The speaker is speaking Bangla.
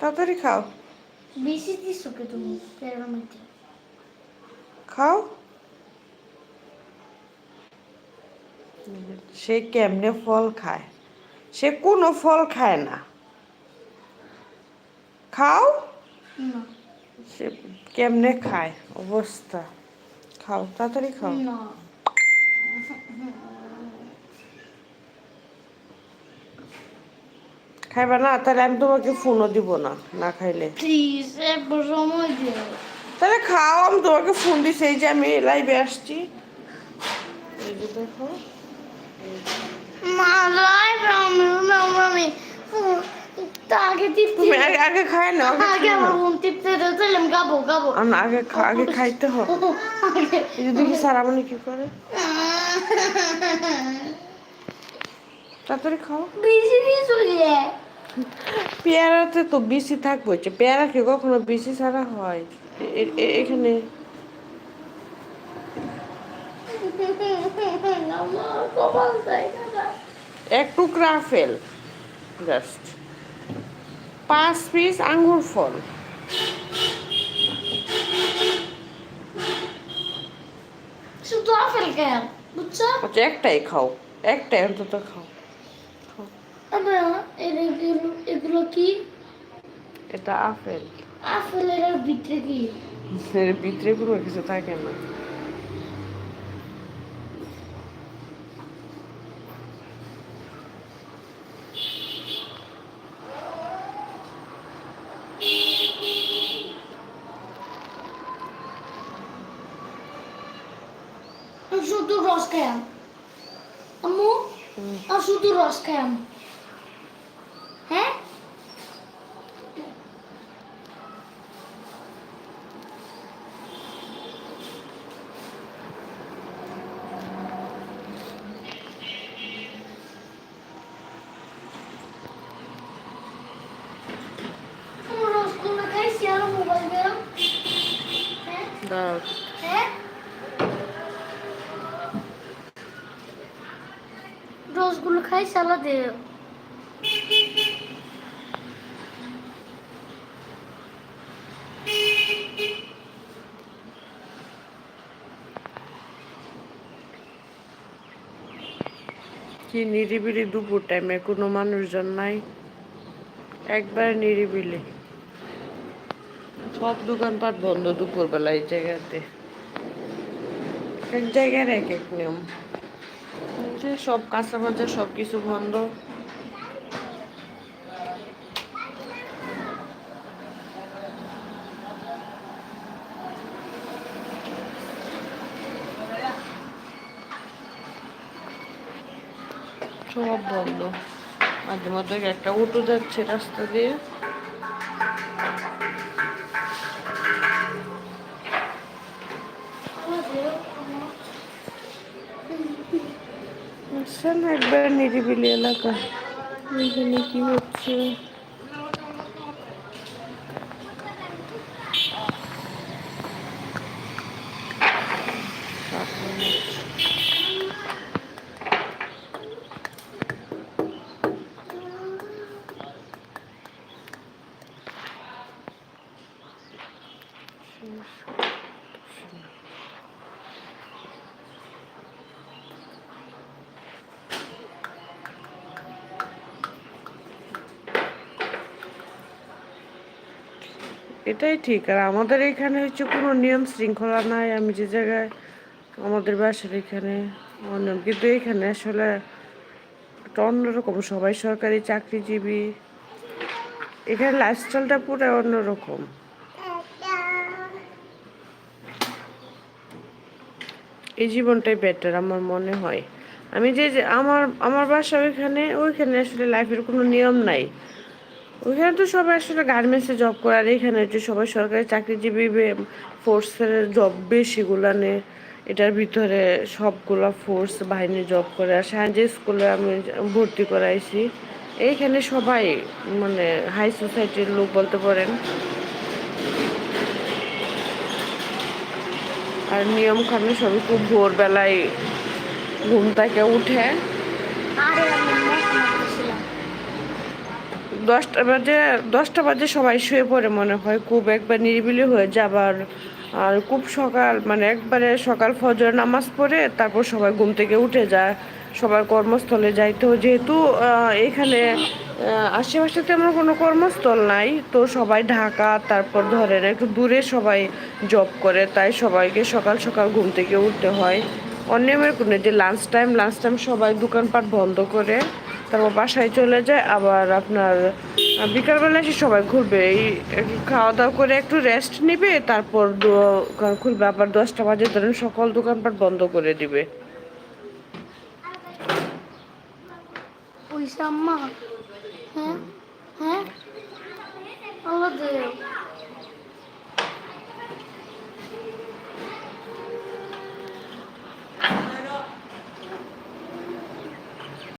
তাড়াতাড়ি খাও। বেশি দিছো কে তুমি? পেয়ারা মধ্যে খাও। সে কেমনে ফল খায়? সে কোনো ফল খায় না। খাও। সে কেমনে খায়? অবস্থা। খাও তাড়াতাড়ি খাও। খাইবা না তাহলে আমি তোমাকে ফোনও দিব না না খাইলে। প্লিজ একবার সময় দিও তাহলে খাও আমি তোমাকে ফোন দিছি এই যে আমি লাইভে আসছি। এই যে দেখো। আমি আগে টিপতে আগে আগে খাই না আগে আমার। মন টিপতে দিলাম গাবো গাবো। না, আগে আগে খাইতে দেখি কি করে। তাড়াতাড়ি খাও। বেশি চলে পেয়ারাতে তো বেশি থাকবে পেয়ারা কি কখনো বেশি ছাড়া হয়। এখানে এক টুকরা আপেল জাস্ট পাঁচ পিস আঙ্গুর ফল। শুধু আপেল কেন বুঝছ? আচ্ছা একটাই খাও একটাই অন্তত খাও। এগুলো কি? এটা আপেল। আপেলের ভিতরে কি? এর ভিতরে কোনো কিছু থাকে না শুধু রস হুম। আমি। শুধু রস হ্যাঁ আমার রসগোল্লা খাইছি আর মোবাইল বেরো হ্যাঁ দাও রসগুলো খাই সালাদে কি নিরিবিলি দুপুর টাইমে কোনো মানুষজন নাই? একবার নিরিবিলি। সব দোকানপাট বন্ধ দুপুরবেলা এই জায়গাতে। এক জায়গার এক এক নিয়ম। যে সব কাঁচা বাজার সব কিছু বন্ধ। সব বন্ধ। মাঝে মধ্যে একটা অটো যাচ্ছে রাস্তা দিয়ে। বুঝছেন একবার নিরিবিলি এলাকা। এখানে কি হচ্ছে? এটাই ঠিক। আর আমাদের এখানে হচ্ছে কোনো নিয়ম শৃঙ্খলা নাই, আমি যে জায়গায় আমাদের বাসার এখানে অনিয়ম কিন্তু এখানে আসলে অন্যরকম, সবাই সরকারি চাকরিজীবী। এখানে লাইফস্টাইলটা পুরো অন্যরকম। এই জীবনটাই বেটার আমার মনে হয়। আমি যে যে, আমার আমার বাসা ওইখানে ওইখানে আসলে লাইফের কোনো নিয়ম নাই। ওইখানে তো সবাই আসলে গার্মেন্টসে জব করে, আর এখানে হচ্ছে সবাই সরকারি চাকরিজীবী ফোর্সের জব বেশিগুলানে এটার ভিতরে সবগুলা ফোর্স বাহিনী জব করে। আর সায়েন্স স্কুলে আমি ভর্তি করাইছি। এইখানে সবাই মানে হাই সোসাইটির লোক বলতে পারেন। আর নিয়ম কানুন সবই খুব ভোরবেলায় ঘুম থেকে উঠে আরে আমি মশলা করছিলাম দশটা বাজে দশটা বাজে সবাই শুয়ে পড়ে মনে হয়। খুব একবার নিরিবিলি হয়ে যায়, আবার, আর খুব সকাল মানে একবারে সকাল ফজর নামাজ পড়ে, তারপর সবাই ঘুম থেকে উঠে যায়। সবার কর্মস্থলে যায় তো যেহেতু এখানে আশেপাশে তেমন কোনো কর্মস্থল নাই, তো সবাই ঢাকা, তারপর ধরেন একটু দূরে সবাই জব করে, তাই সবাইকে সকাল সকাল ঘুম থেকে উঠতে হয়। অনিয়মের কোনো যে লাঞ্চ টাইম লাঞ্চ টাইম সবাই দোকানপাট বন্ধ করে। তারপর বাসায় চলে যায়, আবার আপনার বিকালবেলা এসে সবাই ঘুরবে। এই খাওয়া দাওয়া করে একটু রেস্ট নেবে, তারপর দো- খুলবে। আবার দশটা বাজে ধরেন সকল দোকানপাট বন্ধ করে দিবে। হ্যাঁ হ্যাঁ?